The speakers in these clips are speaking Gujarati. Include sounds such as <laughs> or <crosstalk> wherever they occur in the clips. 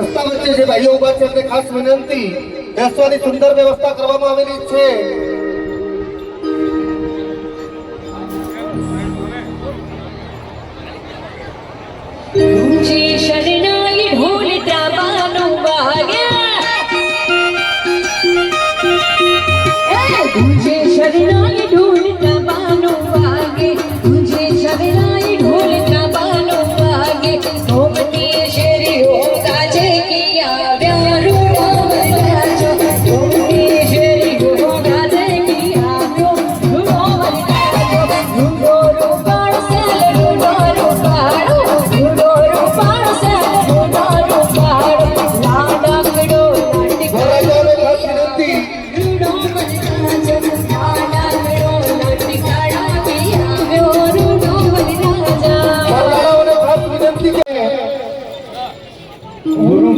રસ્તા વચ્ચે જે ભાઈઓ ઊભા છે એમને ખાસ વિનંતી. બેસવાની સુંદર વ્યવસ્થા કરવામાં આવેલી છે.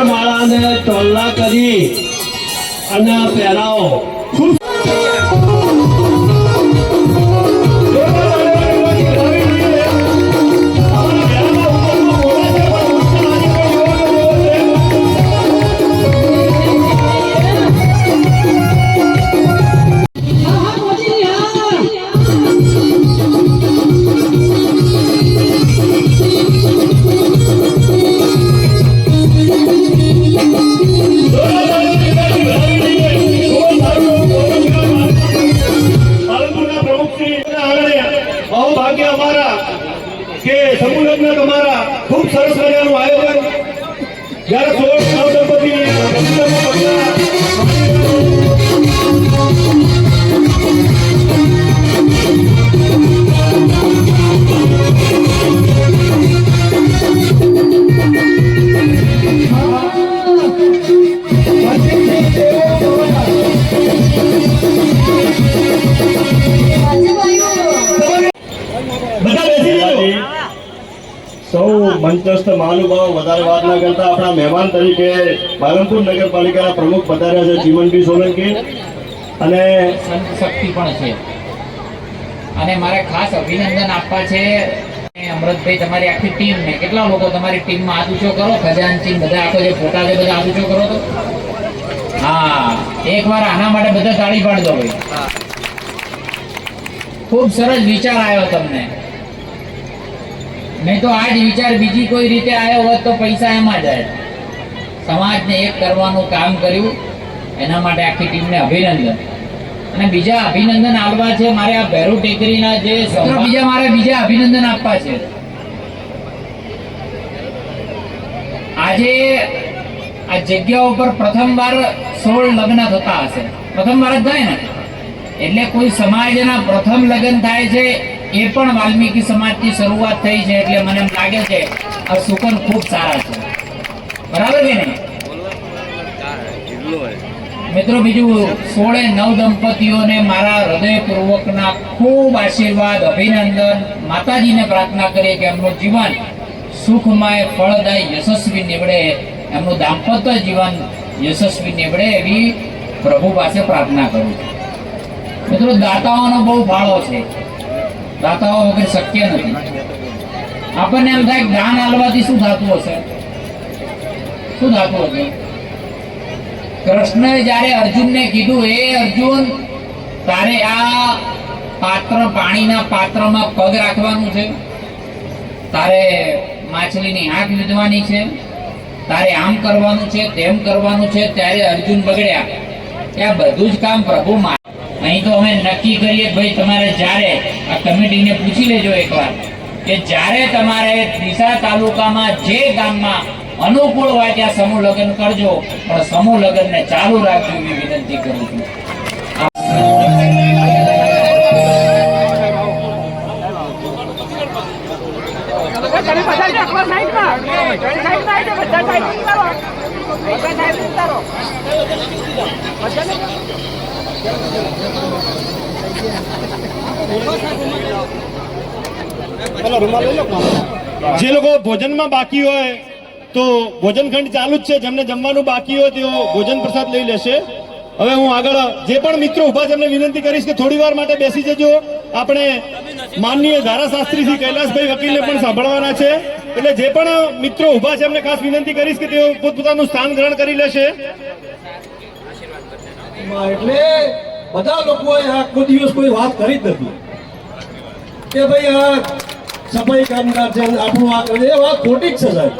વરમાળાને ટોલના કરી અને પહેરાવો ખૂબ સરસ મજાનું આયોજન જ્યારે સોળ સૌ મંચસ્થ મહાનુભાવ વધારે વાત ના કરતા આપણા મહેમાન તરીકે પાલનપુર નગરપાલિકાના પ્રમુખ પધાર્યા છે ચીમનભાઈ સોલંકી. અને સંત શક્તિ પણ છે. અને મારે ખાસ અભિનંદન આપવા છે અમૃતભાઈ તમારી આખી ટીમ ને. કેટલા લોકો તમારી ટીમમાં હાથ ઊંચો કરો? ખજાનચી બધા આખો જે ફોટા છે બધા હાથ ઊંચો કરો તો? હા એકવાર આના માટે બધા તાળી પાડજો ભાઈ. ખૂબ સરસ વિચાર આવ્યો તમને. નહીં તો આ જ વિચાર બીજી કોઈ રીતે આવ્યો હોત તો પૈસા એમાં જાય સમાજને એક કરવાનું કામ કર્યું એના માટે આખી ટીમને અભિનંદન. અને બીજા અભિનંદન આપવા છે મારે આ ભેરુ ટેકરીના જે બીજા મારે બીજા અભિનંદન આપવા છે. આજે આ જગ્યા ઉપર પ્રથમવાર સોળ લગ્ન થતા હશે. પ્રથમવાર જ થાય ને? એટલે કોઈ સમાજના પ્રથમ લગ્ન થાય છે એ પણ વાલ્મીકી સમાજથી શરૂઆત થઈ છે એટલે મને એમ લાગે છે આ સુકન ખૂબ સારા છે. બરાબર કે નહીં? મિત્રો, બીજું સોળે નવ દંપતીઓને મારા હૃદયપૂર્વકના ખૂબ આશીર્વાદ, અભિનંદન. માતાજીને પ્રાર્થના કરીએ કે એમનું જીવન સુખમય, ફળદાયી, યશસ્વી નીવડે. એમનું દાંપત્ય જીવન યશસ્વી નીવડે એવી પ્રભુ પાસે પ્રાર્થના કરું છું. મિત્રો, દાતાઓનો બહુ ફાળો છે. દાતાઓ વગર શક્ય નથી. આપણને એમ થાય દાન આલવાથી શું થતું હશે? શું થતું હશે? કૃષ્ણએ જ્યારે અર્જુનને કીધું એ અર્જુન, તારે આ પાત્ર પાણીના પાત્રમાં પગ રાખવાનું છે. તારે માછલીની આંખ લીધવાની છે. તારે આમ કરવાનું છે, તેમ કરવાનું છે. ત્યારે અર્જુન બગડ્યા. આ બધું જ કામ પ્રભુ માં અહીં તો અમે નક્કી કરીએ ભાઈ તમારે જ્યારે આ કમિટીને પૂછી લેજો એકવાર કે જ્યારે તમારે ડીસા તાલુકામાં જે ગામમાં અનુકૂળ હોય ત્યાં સમૂહ લગ્ન કરજો, પણ સમૂહ લગ્નને ચાલુ રાખજો એવી વિનંતી કરું છું. બધા સાહેબ ઉતારો બધા જે લોકો ભોજનમાં બાકી હોય, તો ભોજન ખંડ ચાલુ જ છે. જેમને જમવાનું બાકી હોય, તેઓ ભોજન પ્રસાદ લઈ લેશે. હવે હું આગળ જે પણ મિત્રો ઊભા છે, એમને વિનંતી કરીશ કે થોડી વાર માટે બેસી જજો. આપણે માનનીય ધારાશાસ્ત્રી શ્રી કૈલાસભાઈ વકીલને પણ સાંભળવાના છે. એટલે જે પણ મિત્રો ઊભા છે, એમને ખાસ વિનંતી કરીશ કે તેઓ પોતપોતાનું સ્થાન ગ્રહણ કરી લેશે. એટલે બધા લોકોએ આખો દિવસ કોઈ વાત કરી જ નથી. કે ભાઈ આ સફાઈ કામદાર છે, આપણું આ કરે એ વાત ખોટી જ છે સાહેબ.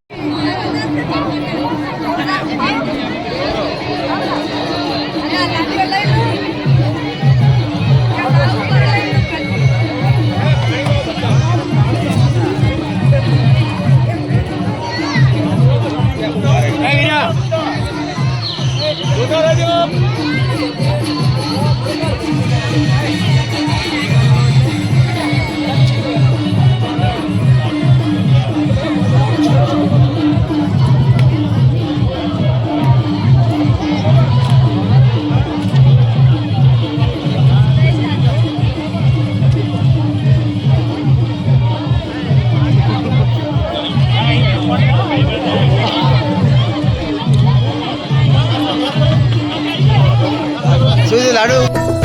<laughs> સુધી લાડુ